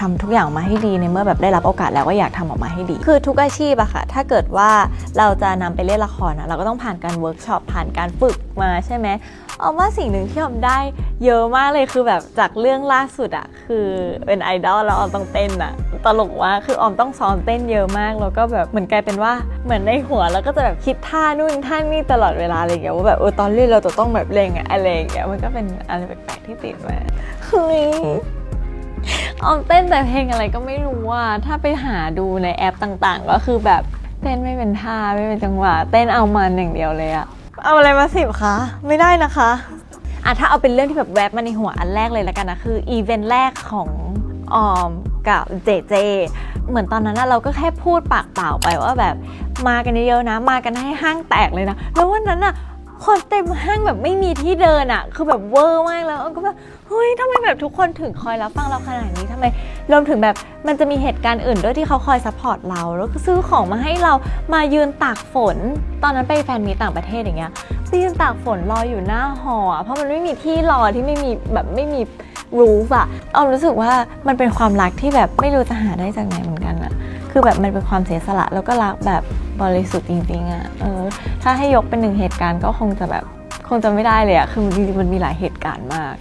ทำทุกอย่างออกมาให้ดีในเมื่อแบบได้รับโอกาสแล้วก็อยากทำออกมาให้ดี คือทุกอาชีพอะค่ะ ถ้าเกิดว่าเราจะนำไปเล่นละครอะเราก็ต้องผ่านการเวิร์กช็อปผ่านการฝึกมาใช่ไหมออมว่าสิ่งหนึ่งที่ออมได้เยอะมากเลยคือแบบจากเรื่องล่าสุดอะคือเป็นไอดอลแล้วออมต้องเต้นอะตลกว่าคือออมต้องซ้อมเต้นเยอะมากแล้วก็แบบเหมือนกลายเป็นว่าเหมือนในหัวแล้วก็จะแบบคิดท่านู่นท่านี่ตลอดเวลาอะไรอย่างเงี้ยว่าแบบเออตอนเล่นเราจะต้องแบบเล่งอะอะไรอย่างเงี้ยมันก็เป็นอะไรแปลกๆที่ติดมาเฮ้ย ออมเต้นแต่เพลงอะไรก็ไม่รู้ว่า ถ้าไปหาดูในแอปต่างๆ ก็คือแบบเต้นไม่เป็นท่าไม่เป็นจังหวะ เต้นเอามันอย่างเดียวเลยอะเอาอะไรมาสิบคะ ไม่ได้นะคะอะถ้าเอาเป็นเรื่องที่แบบแวบมาในหัวอันแรกเลยแล้วกันนะ คืออีเวนต์แรกของออมกับเจเจ เหมือนตอนนั้นนะเราก็แค่พูดปากเปล่าไปว่าแบบมากันเยอะๆนะ มากันให้ห้างแตกเลยนะ แล้ววันนั้นอะ คนเต็มห้างแบบไม่มีที่เดินอะคือแบบเวอร์มากแล้วออมก็แบบเฮ้ยทำไมแบบทุกคนถึงคอยรับฟังเราขนาดนี้ทำไมรวมถึงแบบมันจะมีเหตุการณ์อื่นด้วยที่เขาคอยซัพพอร์ตเราแล้วก็ซื้อของมาให้เรามายืนตากฝน ตอนนั้นไปแฟนมีต่างประเทศอย่างเงี้ยยืนตากฝนรออยู่หน้าหอเพราะมันไม่มีที่รอที่ไม่มีแบบไม่มีรูฟอะออมรู้สึกว่ามันเป็นความรักที่แบบไม่รู้จะหาได้จากไหนเหมือนกันอะคือแบบมันเป็นความเสียสละแล้วก็รักแบบบริสุทธิ์จริงๆอะเออ ถ้าให้ยกเป็นหนึ่งเหตุการณ์ก็คงจะแบบคงจะไม่ได้เลยอะคือจริงๆมันมีหลายเหตุการณ์มาก